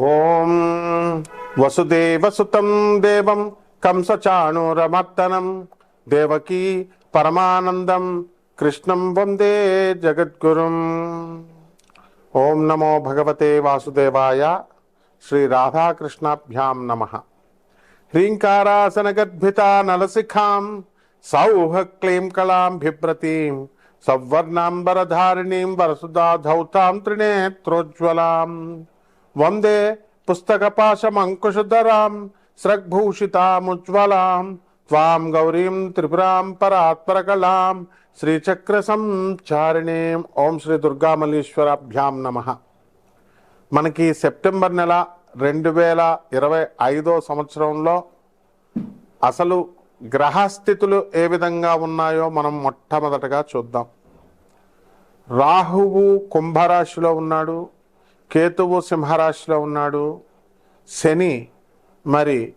ఓం వసుదేవసుతం దేవం కంసచాణూరమర్దనం. దేవకీ పరమానందం. కృష్ణం వందే జగద్గురుం. ఓం నమో భగవతే వాసుదేవాయ శ్రీ రాధాకృష్ణాభ్యాం నమ. హ్రీంకారాసనగద్భిత నలసిఖాం సౌహ క్లీం కళాం బిభ్రతీం సవర్ణాంబరధారిణీం వరసుదా ధౌతాం త్రినేత్రోజ్వలాం. వందే పుస్తకపాశమంకుశుధరాం స్రగ్భూషితాముజ్వలాం త్వాం గౌరీం త్రిపురాం పరాత్పరకళాం శ్రీచక్ర సంచారిణీం ఓం శ్రీ దుర్గామల్లీశ్వరాభ్యాం నమః. మనకి సెప్టెంబర్ నెల రెండు వేల ఇరవై ఐదో సంవత్సరంలో అసలు గ్రహస్థితులు ఏ విధంగా ఉన్నాయో మనం మొట్టమొదటగా చూద్దాం. రాహువు కుంభరాశిలో ఉన్నాడు కేతువు సింహరాశిలో ఉన్నాడు. శని మరి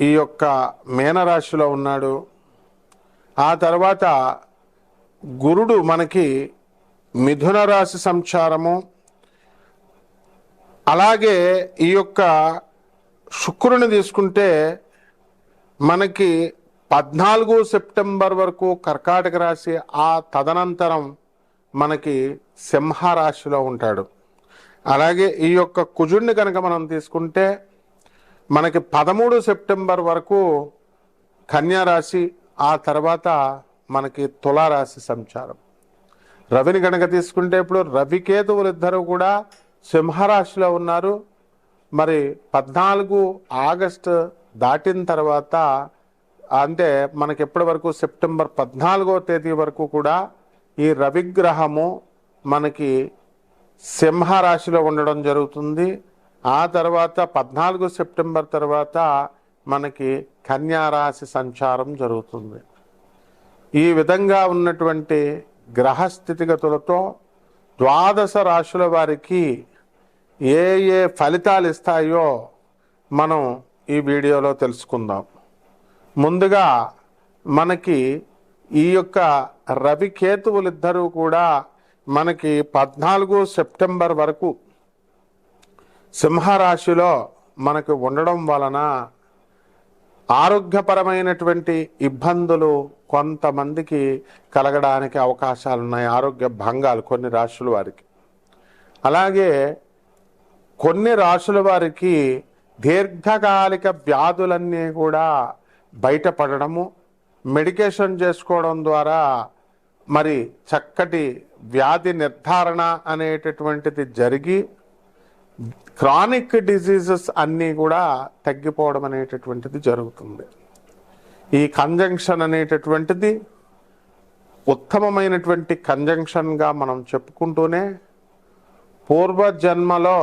ఈ యొక్క మీనరాశిలో ఉన్నాడు. ఆ తర్వాత గురుడు మనకి మిథున రాశి సంచారము. అలాగే ఈ యొక్క శుక్రుని తీసుకుంటే మనకి పద్నాలుగు సెప్టెంబర్ వరకు కర్కాటక రాశి ఆ తదనంతరం మనకి సింహ రాశిలో ఉంటాడు. అలాగే ఈ యొక్క కుజుడిని కనుక మనం తీసుకుంటే మనకి పదమూడు సెప్టెంబర్ వరకు కన్యారాశి ఆ తర్వాత మనకి తులారాశి సంచారం. రవిని కనుక తీసుకుంటే ఇప్పుడు రవికేతువులు ఇద్దరు కూడా సింహరాశిలో ఉన్నారు. మరి పద్నాలుగు ఆగస్టు దాటిన తర్వాత అంటే మనకి ఎప్పటి వరకు సెప్టెంబర్ పద్నాలుగో తేదీ వరకు కూడా ఈ రవిగ్రహము మనకి సింహరాశిలో ఉండడం జరుగుతుంది. ఆ తర్వాత పద్నాలుగు సెప్టెంబర్ తర్వాత మనకి కన్యా రాశి సంచారం జరుగుతుంది. ఈ విధంగా ఉన్నటువంటి గ్రహస్థితిగతులతో ద్వాదశ రాశుల వారికి ఏ ఏ ఫలితాలు ఇస్తాయో మనం ఈ వీడియోలో తెలుసుకుందాం. ముందుగా మనకి ఈ యొక్క రవికేతువులు ఇద్దరూ కూడా మనకి పద్నాలుగు సెప్టెంబర్ వరకు సింహరాశిలో మనకు ఉండడం వలన ఆరోగ్యపరమైనటువంటి ఇబ్బందులు కొంతమందికి కలగడానికి అవకాశాలు ఉన్నాయి ఆరోగ్య భంగాలు కొన్ని రాశుల వారికి. అలాగే కొన్ని రాశుల వారికి దీర్ఘకాలిక వ్యాధులన్నీ కూడా బయటపడడము మెడికేషన్ చేసుకోవడం ద్వారా మరి చక్కటి వ్యాధి నిర్ధారణ అనేటటువంటిది జరిగి క్రానిక్ డిసీజెస్ అన్నీ కూడా తగ్గిపోవడం అనేటటువంటిది జరుగుతుంది. ఈ కంజంక్షన్ అనేటటువంటిది ఉత్తమమైనటువంటి కంజంక్షన్గా మనం చెప్పుకుంటూనే పూర్వజన్మలో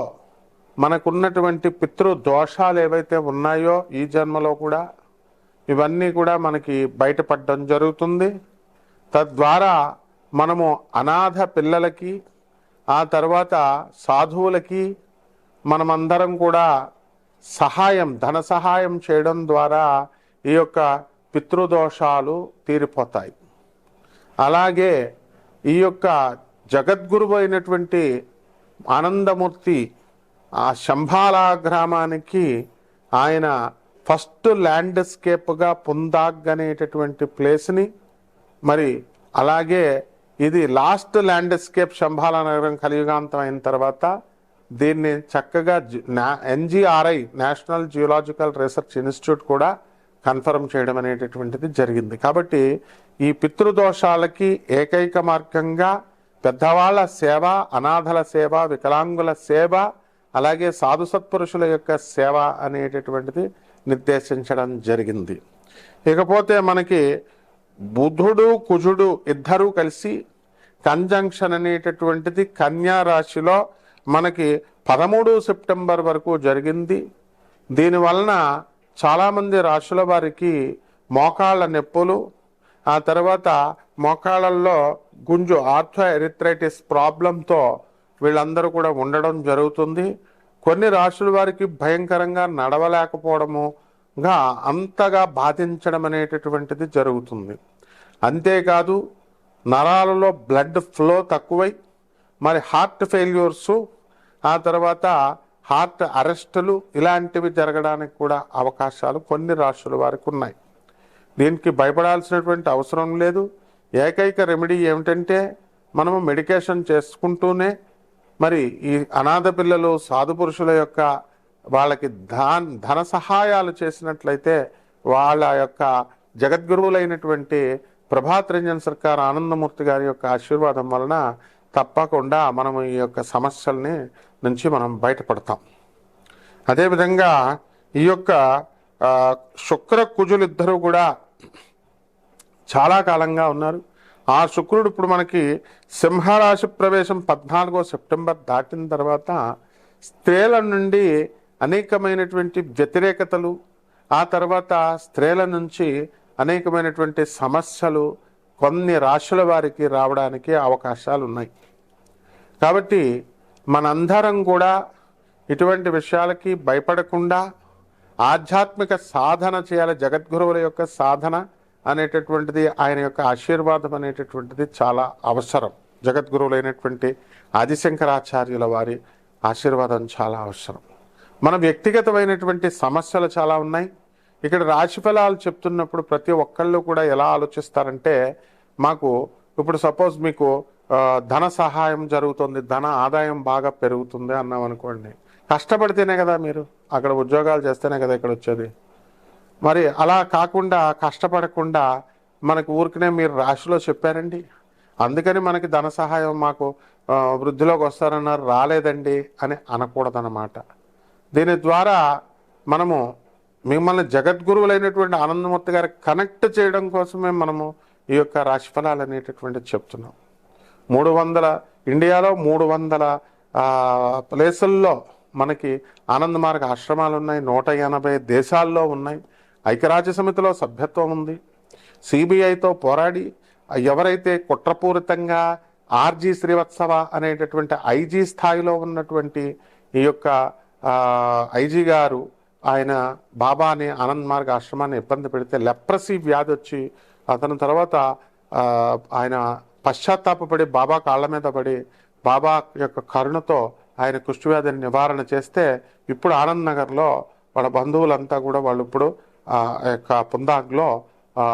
మనకున్నటువంటి పితృ దోషాలు ఏవైతే ఉన్నాయో ఈ జన్మలో కూడా ఇవన్నీ కూడా మనకి బయటపడడం జరుగుతుంది. తద్వారా మనము అనాథ పిల్లలకి ఆ తర్వాత సాధువులకి మనమందరం కూడా సహాయం ధన సహాయం చేయడం ద్వారా ఈ యొక్క పితృదోషాలు తీరిపోతాయి. అలాగే ఈ యొక్క జగద్గురువు అయినటువంటి ఆనందమూర్తి ఆ శంభాల గ్రామానికి ఆయన ఫస్ట్ ల్యాండ్స్కేప్గా పుందాగ్ అనేటటువంటి ప్లేస్ని మరి అలాగే ఇది లాస్ట్ ల్యాండ్స్కేప్ శంభాల నగరం కలియుగాంతం అయిన తర్వాత దీన్ని చక్కగా NGRI national geological research institute కూడా కన్ఫర్మ్ చేయడం అనేటటువంటిది జరిగింది. కాబట్టి ఈ పితృదోషాలకి ఏకైక మార్గంగా పెద్దవాళ్ళ సేవ అనాథల సేవ వికలాంగుల సేవ అలాగే సాధు సత్పురుషుల యొక్క సేవ అనేటటువంటిది నిర్దేశించడం జరిగింది. ఇకపోతే మనకి బుధుడు కుజుడు ఇద్దరూ కలిసి కంజంక్షన్ అనేటటువంటిది కన్యా రాశిలో మనకి పదమూడు సెప్టెంబర్ వరకు జరిగింది. దీనివలన చాలామంది రాశుల వారికి మోకాళ్ళ నొప్పులు ఆ తర్వాత మోకాళ్ళల్లో గుంజు ఆర్థో ఎరిథ్రైటిస్ ప్రాబ్లంతో వీళ్ళందరూ కూడా ఉండడం జరుగుతుంది. కొన్ని రాశుల వారికి భయంకరంగా నడవలేకపోవడముగా అంతగా బాధించడం అనేటటువంటిది జరుగుతుంది. అంతేకాదు నరాలలో బ్లడ్ ఫ్లో తక్కువై మరి హార్ట్ ఫెయిల్యూర్సు ఆ తర్వాత హార్ట్ అరెస్టులు ఇలాంటివి జరగడానికి కూడా అవకాశాలు కొన్ని రాష్ట్రాల వారికి ఉన్నాయి. దీనికి భయపడాల్సినటువంటి అవసరం లేదు. ఏకైక రెమెడీ ఏమిటంటే మనము మెడికేషన్ చేసుకుంటూనే మరి ఈ అనాథ పిల్లలు సాధు పురుషుల యొక్క వాళ్ళకి ధన ధన సహాయాలు చేసినట్లయితే వాళ్ళ యొక్క జగద్గురువులైనటువంటి ప్రభాత్ రంజన్ సర్కార్ ఆనందమూర్తి గారి యొక్క ఆశీర్వాదం వలన తప్పకుండా మనము ఈ యొక్క సమస్యల్ని నుంచి మనం బయటపడతాం. అదేవిధంగా ఈ యొక్క శుక్ర కుజులు ఇద్దరు కూడా చాలా కాలంగా ఉన్నారు. ఆ శుక్రుడు ఇప్పుడు మనకి సింహరాశి ప్రవేశం పద్నాలుగో సెప్టెంబర్ దాటిన తర్వాత స్త్రీల నుండి అనేకమైనటువంటి వ్యతిరేకతలు ఆ తర్వాత స్త్రీల నుంచి అనేకమైనటువంటి సమస్యలు కొన్ని రాశుల వారికి రావడానికి అవకాశాలు ఉన్నాయి. కాబట్టి మనందరం కూడా ఇటువంటి విషయాలకి భయపడకుండా ఆధ్యాత్మిక సాధన చేయాలి. జగద్గురువుల యొక్క సాధన అనేటటువంటిది ఆయన యొక్క ఆశీర్వాదం అనేటటువంటిది చాలా అవసరం. జగద్గురువులైనటువంటి ఆదిశంకరాచార్యుల వారి ఆశీర్వాదం చాలా అవసరం. మన వ్యక్తిగతమైనటువంటి సమస్యలు చాలా ఉన్నాయి. ఇక్కడ రాశి ఫలాలు చెప్తున్నప్పుడు ప్రతి ఒక్కళ్ళు కూడా ఎలా ఆలోచిస్తారంటే మాకు ఇప్పుడు సపోజ్ మీకు ధన సహాయం జరుగుతుంది ధన ఆదాయం బాగా పెరుగుతుంది అన్నాం అనుకోండి. కష్టపడితేనే కదా మీరు అక్కడ ఉద్యోగాలు చేస్తేనే కదా ఇక్కడ వచ్చేది. మరి అలా కాకుండా కష్టపడకుండా మనకు ఊరికనే మీరు రాశిలో చెప్పారండి? అందుకని మనకి ధన సహాయం మాకు వృద్ధిలోకి వస్తారన్నారు రాలేదండి అని అనకూడదన్నమాట. దీని ద్వారా మనము మిమ్మల్ని జగద్గురువులైనటువంటి ఆనందమూర్తి గారి కనెక్ట్ చేయడం కోసమే మనము ఈ యొక్క రాశిఫలాలు అనేటటువంటిది చెప్తున్నాం. మూడు వందల ఇండియాలో మూడు వందల ప్లేసుల్లో మనకి ఆనంద మార్గ ఆశ్రమాలు ఉన్నాయి. నూట ఎనభై దేశాల్లో ఉన్నాయి. ఐక్యరాజ్య సమితిలో సభ్యత్వం ఉంది. సిబిఐతో పోరాడి ఎవరైతే కుట్రపూరితంగా ఆర్జీ శ్రీవత్సవ అనేటటువంటి ఐజీ స్థాయిలో ఉన్నటువంటి ఈ యొక్క ఐజీ గారు ఆయన బాబాని ఆనంద్ మార్గ ఆశ్రమాన్ని ఇబ్బంది పెడితే లెప్రసీ వ్యాధి వచ్చి అతని తర్వాత ఆయన పశ్చాత్తాపపడి బాబా కాళ్ళ మీద పడి బాబా యొక్క కరుణతో ఆయన కుష్ఠవ్యాధిని నివారణ చేస్తే ఇప్పుడు ఆనంద్ నగర్లో వాళ్ళ బంధువులంతా కూడా వాళ్ళు ఇప్పుడు ఆ యొక్క పుందాగ్లో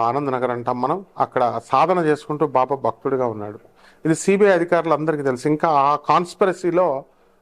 ఆనంద్ నగర్ అంటాం మనం అక్కడ సాధన చేసుకుంటూ బాబా భక్తుడిగా ఉన్నాడు. ఇది సిబిఐ అధికారులందరికీ తెలుసు. ఇంకా ఆ కాన్స్పరసీలో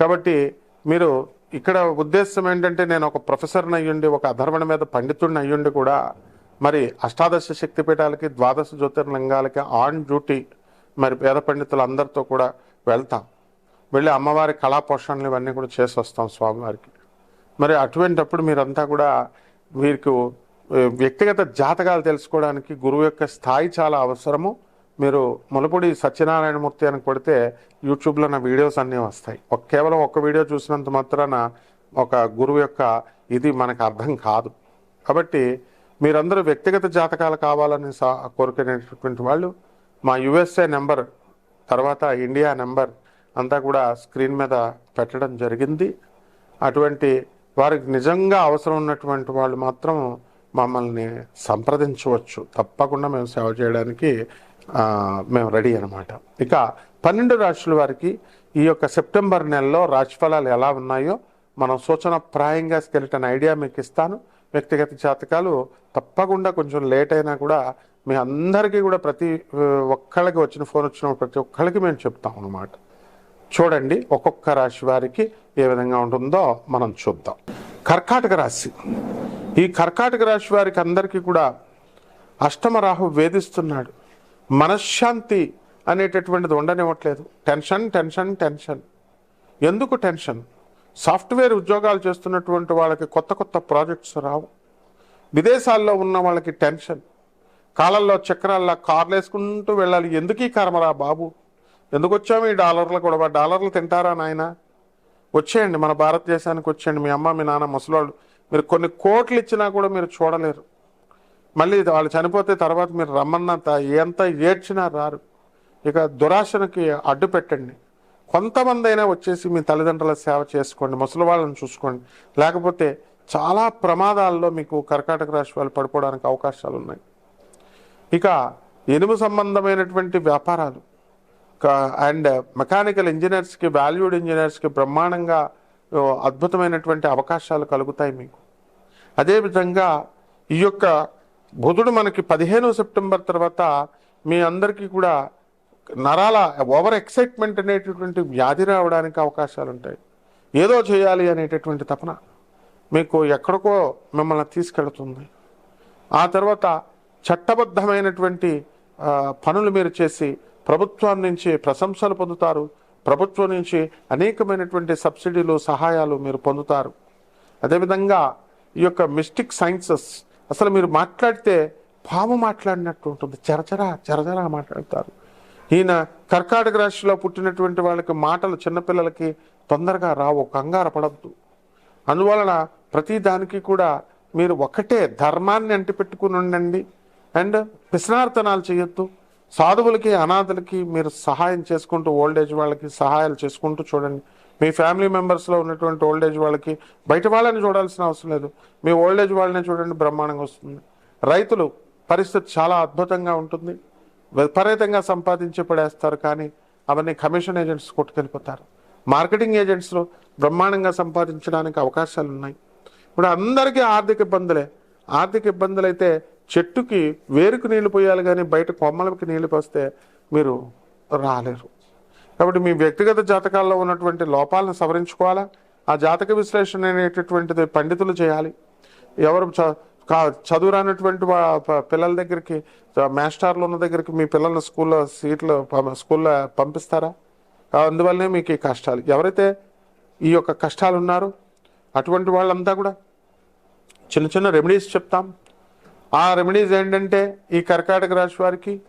కాబట్టి మీరు ఇక్కడ ఉద్దేశం ఏంటంటే నేను ఒక ప్రొఫెసర్ని అయ్యుండి ఒక అధర్వణ మీద పండితుడిని అయ్యుండి కూడా మరి అష్టాదశ శక్తిపీఠాలకి ద్వాదశ జ్యోతిర్లింగాలకి ఆన్ డ్యూటీ మరి పేద పండితులందరితో కూడా వెళ్తాం. వెళ్ళి అమ్మవారి కళా పోషణలు ఇవన్నీ కూడా చేసి వస్తాం స్వామివారికి. మరి అటువంటప్పుడు మీరంతా కూడా మీకు వ్యక్తిగత జాతకాలు తెలుసుకోవడానికి గురువు యొక్క స్థాయి చాలా అవసరము. మీరు ములపూడి సత్యనారాయణమూర్తి అని కొడితే యూట్యూబ్లో నా వీడియోస్ అన్నీ వస్తాయి. ఒక కేవలం ఒక వీడియో చూసినంత మాత్రాన ఒక గురువు యొక్క ఇది మనకు అర్థం కాదు. కాబట్టి మీరందరూ వ్యక్తిగత జాతకాలు కావాలని సా కోరుకునేటటువంటి వాళ్ళు మా యుఎస్ఏ నెంబర్ తర్వాత ఇండియా నెంబర్ అంతా కూడా స్క్రీన్ మీద పెట్టడం జరిగింది. అటువంటి వారికి నిజంగా అవసరం ఉన్నటువంటి వాళ్ళు మాత్రం మమ్మల్ని సంప్రదించవచ్చు. తప్పకుండా మేము సేవ చేయడానికి మేము రెడీ అనమాట ఇక పన్నెండు రాశుల వారికి ఈ యొక్క సెప్టెంబర్ నెలలో రాశిఫలాలు ఎలా ఉన్నాయో మనం సూచన ప్రాయంగా స్కెలిటన్ ఐడియా మీకు ఇస్తాను. వ్యక్తిగత జాతకాలు తప్పకుండా కొంచెం లేట్ అయినా కూడా మీ అందరికీ కూడా ప్రతి ఒక్కళ్ళకి వచ్చిన ఫోన్ వచ్చిన ప్రతి ఒక్కళ్ళకి మేము చెప్తాం అనమాట చూడండి ఒక్కొక్క రాశి వారికి ఏ విధంగా ఉంటుందో మనం చూద్దాం. కర్కాటక రాశి. ఈ కర్కాటక రాశి వారికి అందరికీ కూడా అష్టమ రాహు వేధిస్తున్నాడు. మనశ్శాంతి అనేటటువంటిది ఉండనివ్వట్లేదు. Tension tension tension. ఎందుకు టెన్షన్? సాఫ్ట్వేర్ ఉద్యోగాలు చేస్తున్నటువంటి వాళ్ళకి కొత్త కొత్త ప్రాజెక్ట్స్ రావు. విదేశాల్లో ఉన్న వాళ్ళకి టెన్షన్. కాలంలో చక్రాల్లో కార్లు వేసుకుంటూ వెళ్ళాలి. ఎందుకు ఈ కర్మరా బాబు? ఎందుకు వచ్చాము ఈ డాలర్లు కూడా డాలర్లు తింటారా నాయన? వచ్చేయండి. మన భారతదేశానికి వచ్చేయండి. మీ అమ్మ మీ నాన్న ముసలోళ్ళు. మీరు కొన్ని కోట్లు ఇచ్చినా కూడా మీరు చూడలేరు. మళ్ళీ వాళ్ళు చనిపోతే తర్వాత మీరు రమ్మన్నంత ఎంత ఏడ్చినా రారు. ఇక దురాశనకి అడ్డు పెట్టండి. కొంతమంది అయినా వచ్చేసి మీ తల్లిదండ్రుల సేవ చేసుకోండి ముసలి వాళ్ళని చూసుకోండి. లేకపోతే చాలా ప్రమాదాల్లో మీకు కర్కాటక రాశి వాళ్ళు పడిపోవడానికి అవకాశాలు ఉన్నాయి ఇక ఇనుము సంబంధమైనటువంటి వ్యాపారాలు. అండ్ మెకానికల్ ఇంజనీర్స్కి వాల్యూడ్ ఇంజనీర్స్కి బ్రహ్మాండంగా అద్భుతమైనటువంటి అవకాశాలు కలుగుతాయి మీకు. అదేవిధంగా ఈ యొక్క బుధుడు మనకి పదిహేను సెప్టెంబర్ తర్వాత మీ అందరికీ కూడా నరాల ఓవర్ ఎక్సైట్మెంట్ అనేటటువంటి వ్యాధి రావడానికి అవకాశాలు ఉంటాయి. ఏదో చేయాలి అనేటటువంటి తపన మీకు ఎక్కడికో మిమ్మల్ని తీసుకెళ్తుంది. ఆ తర్వాత చట్టబద్ధమైనటువంటి పనులు మీరు చేసి ప్రభుత్వం నుంచి ప్రశంసలు పొందుతారు. ప్రభుత్వం నుంచి అనేకమైనటువంటి సబ్సిడీలు సహాయాలు మీరు పొందుతారు. అదేవిధంగా ఈ యొక్క మిస్టిక్ సైన్సెస్ అసలు మీరు మాట్లాడితే పాము మాట్లాడినట్టు ఉంటుంది. చరచరా చరచరా మాట్లాడతారు. ఈయన కర్కాటక రాశిలో పుట్టినటువంటి వాళ్ళకి మాటలు చిన్నపిల్లలకి తొందరగా రావు కంగారు పడద్దు. అందువలన ప్రతి దానికి కూడా మీరు ఒకటే ధర్మాన్ని అంటిపెట్టుకుని ఉండండి. అండ్ పిసనార్థనాలు చేయొద్దు. సాధువులకి అనాథలకి మీరు సహాయం చేసుకుంటూ ఓల్డ్ ఏజ్ వాళ్ళకి సహాయాలు చేసుకుంటూ చూడండి. మీ ఫ్యామిలీ మెంబర్స్లో ఉన్నటువంటి ఓల్డ్ ఏజ్ వాళ్ళకి బయట వాళ్ళని చూడాల్సిన అవసరం లేదు. మీ ఓల్డ్ ఏజ్ వాళ్ళని చూడండి బ్రహ్మాండంగా వస్తుంది. రైతులు పరిస్థితి చాలా అద్భుతంగా ఉంటుంది. విపరీతంగా సంపాదించి పడేస్తారు కానీ అవన్నీ కమిషన్ ఏజెంట్స్ కొట్టుకెళ్ళిపోతారు. మార్కెటింగ్ ఏజెంట్స్లో బ్రహ్మాండంగా సంపాదించడానికి అవకాశాలు ఉన్నాయి. ఇప్పుడు అందరికీ ఆర్థిక ఇబ్బందులే. ఆర్థిక ఇబ్బందులు అయితే చెట్టుకి వేరుకు నీళ్ళు పోయాలి కానీ బయట కొమ్మలకి నీళ్ళు పోస్తే మీరు రాలేరు. కాబట్టి మీ వ్యక్తిగత జాతకాల్లో ఉన్నటువంటి లోపాలను సవరించుకోవాలా? ఆ జాతక విశ్లేషణ అనేటటువంటిది పండితులు చేయాలి. ఎవరు చ- కా- చదువు రానటువంటి పిల్లల దగ్గరికి చ- మాస్టర్లు ఉన్న దగ్గరికి మీ పిల్లల్ని స్కూల్లో సీట్లు ప- స్కూల్లో పంపిస్తారా? అందువల్లనే మీకు ఈ కష్టాలు. ఎవరైతే ఈ యొక్క కష్టాలు ఉన్నారో అటువంటి వాళ్ళంతా కూడా చిన్న చిన్న రెమెడీస్ చెప్తాం. ఆ రెమెడీస్ ఏంటంటే ఈ కర్కాటక రాశి వారికి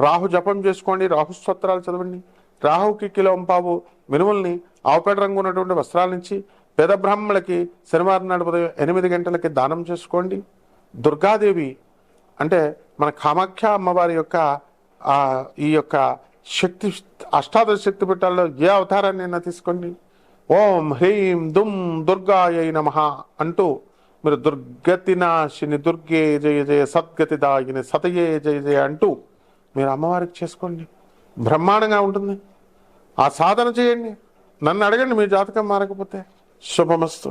రాహు జపం చేసుకోండి రాహు స్తోత్రాలు చదవండి. రాహుకి కిలో పావు మినుముల్ని ఆవుపేట రంగు ఉన్నటువంటి వస్త్రాల నుంచి పేద బ్రాహ్మణులకి శనివారం నాడు ఉదయం ఎనిమిది గంటలకి దానం చేసుకోండి. దుర్గాదేవి అంటే మన కామాఖ్య అమ్మవారి యొక్క ఈ యొక్క శక్తి అష్టాదశ శక్తి పీఠాల్లో ఏ అవతారాన్ని అయినా తీసుకోండి. ఓం హ్రీం దుమ్ దుర్గాయ నమ అంటూ మీరు దుర్గతి నాశిని దుర్గే జయ జయ సద్గతి దాగిని సతయే జయ జయ అంటూ మీరు అమ్మవారికి చేసుకోండి. బ్రహ్మాండంగా ఉంటుంది. ఆ సాధన చేయండి. నన్ను అడగండి మీ జాతకం మారకపోతే. శుభమస్తు.